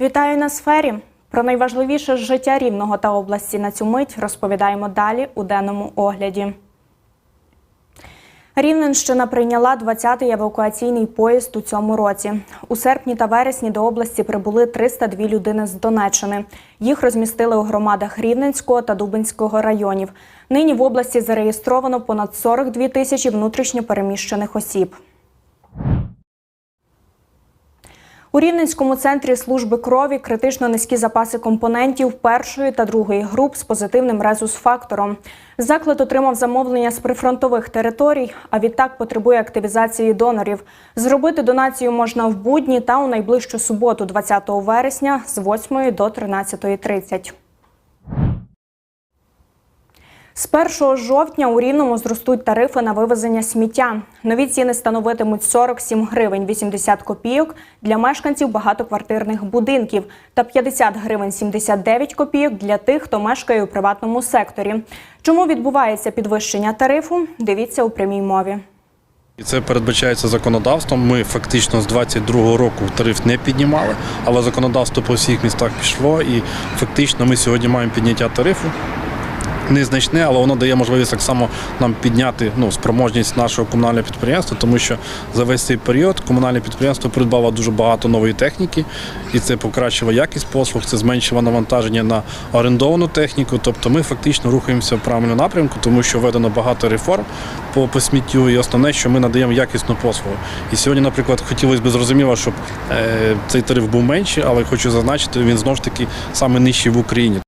Вітаю на сфері. Про найважливіше життя рівного та області на цю мить розповідаємо далі у денному огляді. Рівненщина прийняла 20-й евакуаційний поїзд у цьому році. У серпні та вересні до області прибули 302 людини з Донеччини. Їх розмістили у громадах Рівненського та Дубинського районів. Нині в області зареєстровано понад 42 тисячі внутрішньо переміщених осіб. У Рівненському центрі служби крові критично низькі запаси компонентів першої та другої груп з позитивним резус-фактором. Заклад отримав замовлення з прифронтових територій, а відтак потребує активізації донорів. Зробити донацію можна в будні та у найближчу суботу, 20 вересня, з 8 до 13.30. З 1 жовтня у Рівному зростуть тарифи на вивезення сміття. Нові ціни становитимуть 47 гривень 80 копійок для мешканців багатоквартирних будинків та 50 гривень 79 копійок для тих, хто мешкає у приватному секторі. Чому відбувається підвищення тарифу? Дивіться у прямій мові. І це передбачається законодавством. Ми фактично з 22-го року тариф не піднімали, але законодавство по всіх містах пішло, і фактично ми сьогодні маємо підняття тарифу. Незначне, але воно дає можливість так само нам підняти ну, спроможність нашого комунального підприємства, тому що за весь цей період комунальне підприємство придбало дуже багато нової техніки, і це покращило якість послуг, це зменшило навантаження на орендовану техніку. Тобто ми фактично рухаємося в правильному напрямку, тому що введено багато реформ по, по сміттю, і основне, що ми надаємо якісну послугу. І сьогодні, наприклад, хотілося б зрозуміло, щоб е, цей тариф був менший, але хочу зазначити, він знову ж таки саме нижчий в Україні.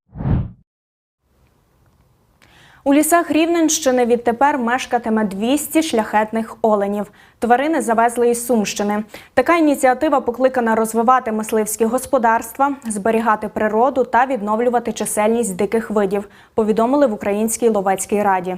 У лісах Рівненщини відтепер мешкатиме 200 шляхетних оленів. Тварини завезли із Сумщини. Така ініціатива покликана розвивати мисливські господарства, зберігати природу та відновлювати чисельність диких видів. Повідомили в Українській ловецькій раді.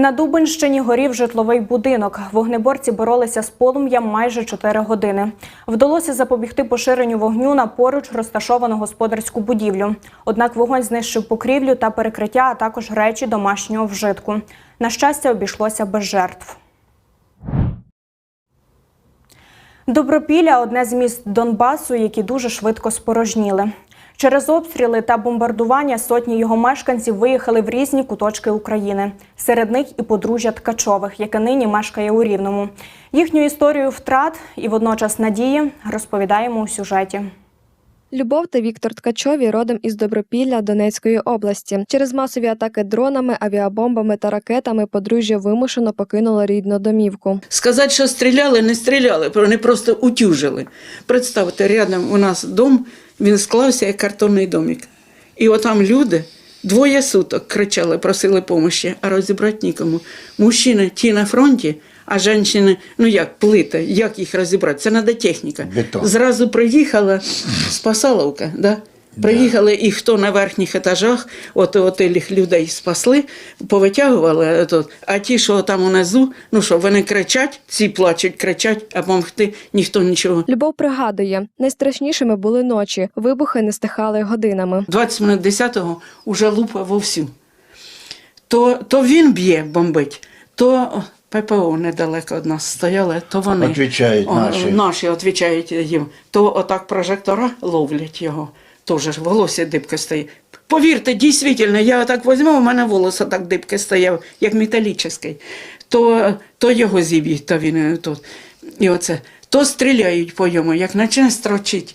На Дубинщині горів житловий будинок. Вогнеборці боролися з полум'ям майже 4 години. Вдалося запобігти поширенню вогню на поруч розташовану господарську будівлю. Однак вогонь знищив покрівлю та перекриття, а також речі домашнього вжитку. На щастя, обійшлося без жертв. Добропілля одне з міст Донбасу, які дуже швидко спорожніли. Через обстріли та бомбардування сотні його мешканців виїхали в різні куточки України. Серед них і подружжя Ткачових, яке нині мешкає у Рівному. Їхню історію втрат і водночас надії розповідаємо у сюжеті. Любов та Віктор Ткачові родом із Добропілля Донецької області. Через масові атаки дронами, авіабомбами та ракетами подружжя вимушено покинуло рідну домівку. Сказати, що стріляли, не стріляли, вони просто утюжили. Представте, рядом у нас дом, він склався як картонний домик. І отам люди двоє суток кричали, просили помощі, а розібрати нікому. Мужчини ті на фронті, а жінки, ну як, плити, як їх розібрати? Це треба техніка. Бетон. Зразу приїхала спасаловка, да? Приїхали і хто на верхніх етажах, от, от тих людей спасли, повитягували. От, а ті, що там унизу, ну що, вони кричать, ці плачуть, кричать, а помогти ніхто нічого. Любов пригадує, найстрашнішими були ночі. Вибухи не стихали годинами. 20 минут 10-го уже лупа вовсю. То, то він б'є, бомбить, то ППО недалеко від нас стояли, то вони Отвічають О, наші. наші відповідають їм. То отак прожектора ловлять його. Теж волосся дибка стоїть. Повірте, дійсно, я так візьму, у мене волосся так дибки стояв, як металічний. То, то його зіб'ють, то він е, тут. І оце. То стріляють по йому, як почне строчить.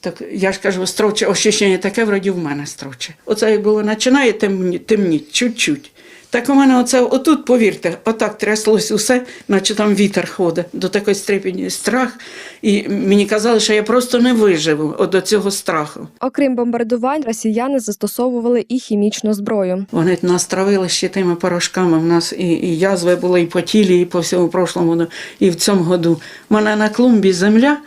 Так я ж кажу, строче, ощущення таке, вроді в мене строче. Оце як було починає темні, темніть, чуть-чуть. Так у мене оце отут, повірте, отак тряслось усе, наче там вітер ходить, до такої степені страх. І мені казали, що я просто не виживу от до цього страху. Окрім бомбардувань, росіяни застосовували і хімічну зброю. Вони нас травили ще тими порошками. У нас і, і язви були і по тілі, і по всьому прошлому году, і в цьому году. У мене на клумбі земля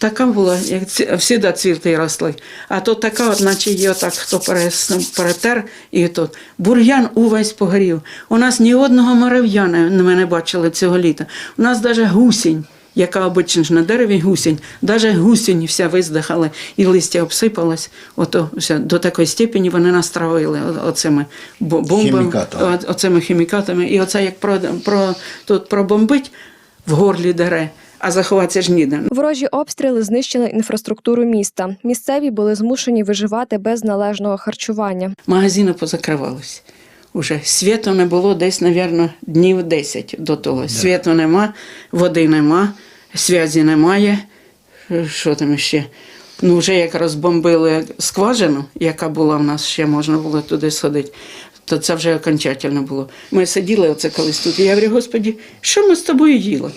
така була, як всіда цвіти росли. А то така, наче її отак хто перес- перетер, і тут. Бур'ян увесь погорів. У нас ні одного моров'яна ми не бачили цього літа. У нас навіть гусінь. Яка обично ж на дереві гусінь, навіть гусінь вся виздихала і листя обсипалось. Ото все до такої степені вони нас травили оцими бо- бомбами, Хімікатами. оцими хімікатами. І оце як про, про тут пробомбить в горлі дере. А заховатися ж ніде. Ворожі обстріли знищили інфраструктуру міста. Місцеві були змушені виживати без належного харчування. Магазини позакривались. Уже світу не було десь, мабуть, днів 10 до того. Світу нема, води нема, зв'язі немає. Що там ще? Ну, вже як розбомбили скважину, яка була в нас, ще можна було туди сходити, то це вже окончательно було. Ми сиділи оце колись тут. І я говорю, господі, що ми з тобою їли?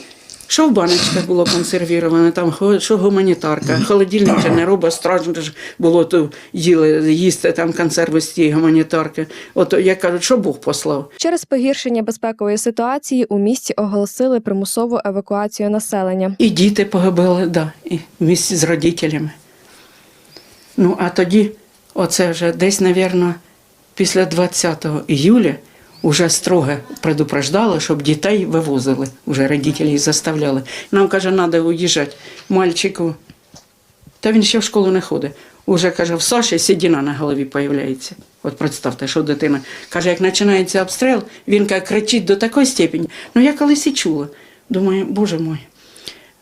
Що в баночках було консервіроване, там що гуманітарка, холодильник же не робить, страшно ж було то їли, їсти там консерви з тієї гуманітарки. От я кажу, що Бог послав. Через погіршення безпекової ситуації у місті оголосили примусову евакуацію населення. І діти погибали, да, і в місті з родителями. Ну, а тоді, оце вже десь, мабуть, після 20 іюля вже строго предупреждала, щоб дітей вивозили. Вже родителі заставляли. Нам, каже, треба уїжджати. Мальчику, та він ще в школу не ходить. Уже, каже, в Саші сідіна на голові з'являється. От представте, що дитина. Каже, як починається обстріл, він каже, кричить до такої степені. Ну, я колись і чула. Думаю, боже мой.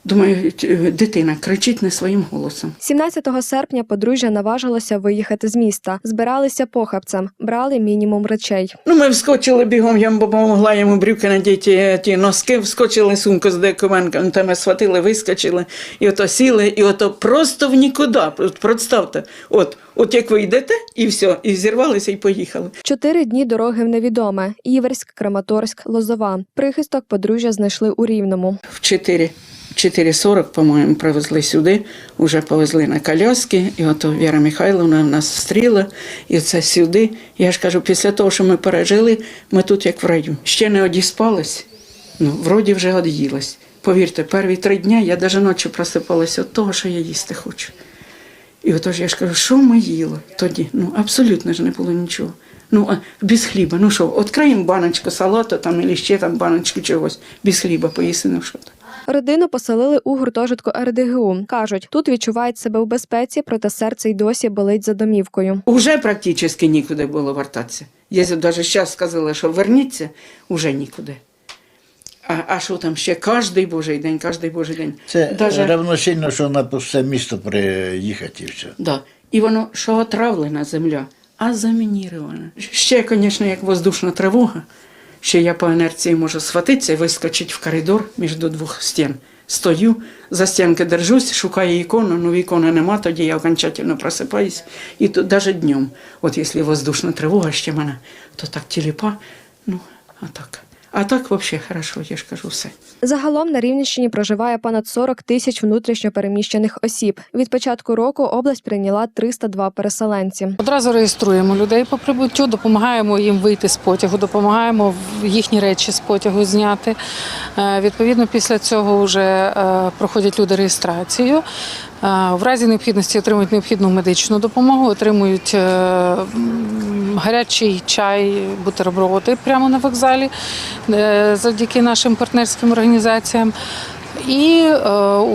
Думаю, дитина кричить не своїм голосом. 17 серпня подружжя наважилося виїхати з міста. Збиралися похабцем, брали мінімум речей. Ну, ми вскочили бігом, я допомогла йому брюки надіти, ті носки, вскочили сумку з документами, там ми схватили, вискочили, і ото сіли, і ото просто в нікуди. Представте, от, от як ви йдете, і все, і зірвалися, і поїхали. Чотири дні дороги в невідоме: Іверськ, Краматорськ, Лозова. Прихисток подружжя знайшли у Рівному. В 4, 4.40, по-моєму, привезли сюди, вже повезли на коляски, і ото Віра Михайловна нас встріла, і це сюди. Я ж кажу, після того, що ми пережили, ми тут як в раю. Ще не одіспались, ну, вроді вже од'їлась. Повірте, перві три дні я навіть ночі просипалася від того, що я їсти хочу. І отож я ж кажу, що ми їли тоді? Ну, абсолютно ж не було нічого. Ну, а без хліба. Ну що, відкриємо баночку салату там, або ще там баночку чогось. Без хліба поїсти, ну що то. Родину поселили у гуртожитку РДГУ. кажуть, тут відчувають себе в безпеці, проте серце й досі болить за домівкою. Уже практично нікуди було вертатися. Якщо навіть зараз сказали, що верніться, уже нікуди. А, а що там ще кожний божий день, кожний божий день. Це Даже- равносильно, що на пусте місто приїхати і все. Да. І воно що отравлена земля, а замінірована. Ще, звісно, як воздушна тривога, ще я по інерції можу схватитися і вискочити в коридор між двох стін. Стою, за стінки держусь, шукаю ікону, ну ікони нема, тоді я окончательно просипаюсь. І тут навіть днем, от якщо воздушна тривога ще мене, то так тіліпа, ну, а так. А так взагалі хорошо, я ж кажу все. Загалом на Рівненщині проживає понад 40 тисяч внутрішньо переміщених осіб. Від початку року область прийняла 302 переселенці. Одразу реєструємо людей по прибуттю, допомагаємо їм вийти з потягу, допомагаємо їхні речі з потягу зняти. Е, Відповідно, після цього вже е, проходять люди реєстрацію. Е, В разі необхідності отримують необхідну медичну допомогу, отримують гарячий чай, бутерброди прямо на вокзалі е, завдяки нашим партнерським організаціям. І е,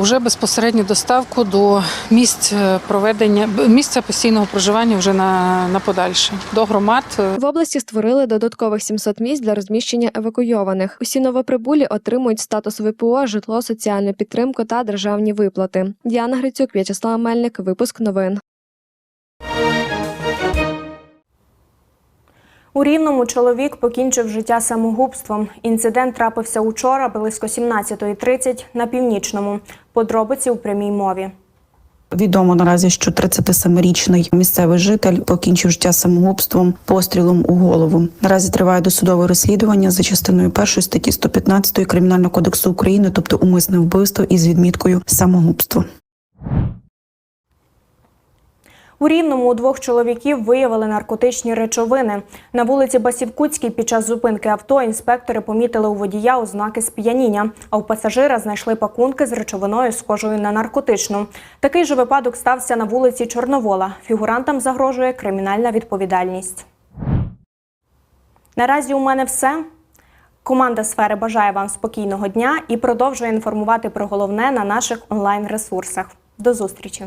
вже безпосередньо доставку до місць е, проведення місця постійного проживання вже на, на подальше до громад. е, В області створили додаткових 700 місць для розміщення евакуйованих. Усі новоприбулі отримують статус ВПО, житло, соціальну підтримку та державні виплати. Діана Грицюк, В'ячеслав Мельник. Випуск новин. У Рівному чоловік покінчив життя самогубством. Інцидент трапився учора близько 17.30 на північному. Подробиці у прямій мові. Відомо наразі, що 37-річний місцевий житель покінчив життя самогубством пострілом у голову. Наразі триває досудове розслідування за частиною першої статті 115 Кримінального кодексу України, тобто умисне вбивство із відміткою самогубство. У Рівному у двох чоловіків виявили наркотичні речовини. На вулиці Басівкутській під час зупинки авто інспектори помітили у водія ознаки сп'яніння, а у пасажира знайшли пакунки з речовиною, схожою на наркотичну. Такий же випадок стався на вулиці Чорновола. Фігурантам загрожує кримінальна відповідальність. Наразі у мене все. Команда сфери бажає вам спокійного дня і продовжує інформувати про головне на наших онлайн ресурсах. До зустрічі!